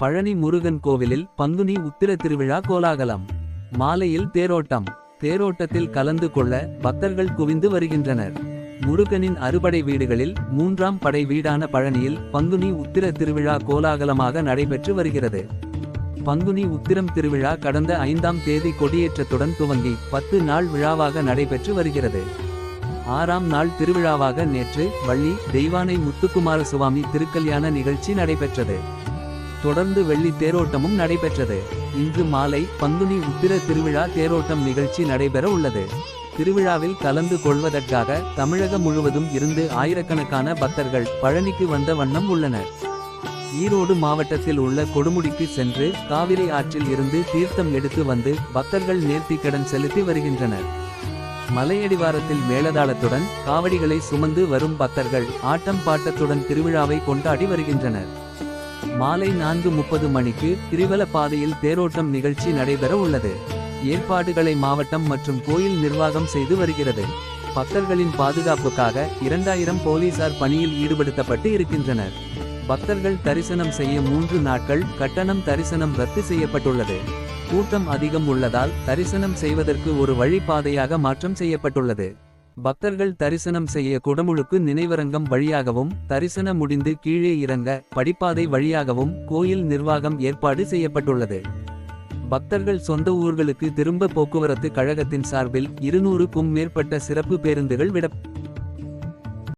பழனி முருகன் கோவிலில் பங்குனி உத்திர திருவிழா கோலாகலம். மாலையில் தேரோட்டம். தேரோட்டத்தில் கலந்து கொள்ள பக்தர்கள் குவிந்து வருகின்றனர். முருகனின் அறுபடை வீடுகளில் மூன்றாம் படை வீடான பழனியில் பங்குனி உத்திர திருவிழா கோலாகலமாக நடைபெற்று வருகிறது. பங்குனி உத்திரம் திருவிழா கடந்த ஐந்தாம் தேதி கொடியேற்றத்துடன் துவங்கி பத்து நாள் விழாவாக நடைபெற்று வருகிறது. ஆறாம் நாள் திருவிழாவாக நேற்று வள்ளி தெய்வானை முத்துக்குமார சுவாமி திருக்கல்யாண நிகழ்ச்சி நடைபெற்றது. தொடர்ந்து வெள்ளி தேரோட்டமும் நடைபெற்றது. இன்று மாலை பங்குனி உத்திர திருவிழா தேரோட்டம் நிகழ்ச்சி நடைபெற உள்ளது. திருவிழாவில் கலந்து கொள்வதற்காக தமிழகம் முழுவதும் இருந்து ஆயிரக்கணக்கான பக்தர்கள் பழனிக்கு வந்த வண்ணம் உள்ளனர். ஈரோடு மாவட்டத்தில் உள்ள கொடுமுடிக்கு சென்று காவிரி ஆற்றில் இருந்து தீர்த்தம் எடுத்து வந்து பக்தர்கள் நேர்த்திக்கடன் செலுத்தி வருகின்றனர். மலையடிவாரத்தில் மேலதாளத்துடன் காவடிகளை சுமந்து வரும் பக்தர்கள் ஆட்டம் பாட்டத்துடன் திருவிழாவை கொண்டாடி வருகின்றனர். மாலை நான்கு முப்பது மணிக்கு திரிவல பாதையில் தேரோட்டம் நிகழ்ச்சி நடைபெற உள்ளது. ஏற்பாடுகளை மாவட்டம் மற்றும் கோயில் நிர்வாகம் செய்து வருகிறது. பக்தர்களின் பாதுகாப்புக்காக இரண்டாயிரம் போலீசார் பணியில் ஈடுபடுத்தப்பட்டு இருக்கின்றனர். பக்தர்கள் தரிசனம் செய்ய மூன்று நாட்கள் கட்டணம் தரிசனம் ரத்து செய்யப்பட்டுள்ளது. கூட்டம் அதிகம் உள்ளதால் தரிசனம் செய்வதற்கு ஒரு வழிபாதையாக மாற்றம் செய்யப்பட்டுள்ளது. பக்தர்கள் தரிசனம் செய்ய குடமுழுக்கு நினைவரங்கம் வழியாகவும் தரிசனம் முடிந்து கீழே இறங்க படிப்பாதை வழியாகவும் கோயில் நிர்வாகம் ஏற்பாடு செய்யப்பட்டுள்ளது. பக்தர்கள் சொந்த ஊர்களுக்கு திரும்ப போக்குவரத்து கழகத்தின் சார்பில் இருநூறுக்கும் மேற்பட்ட சிறப்பு பேருந்துகள் விட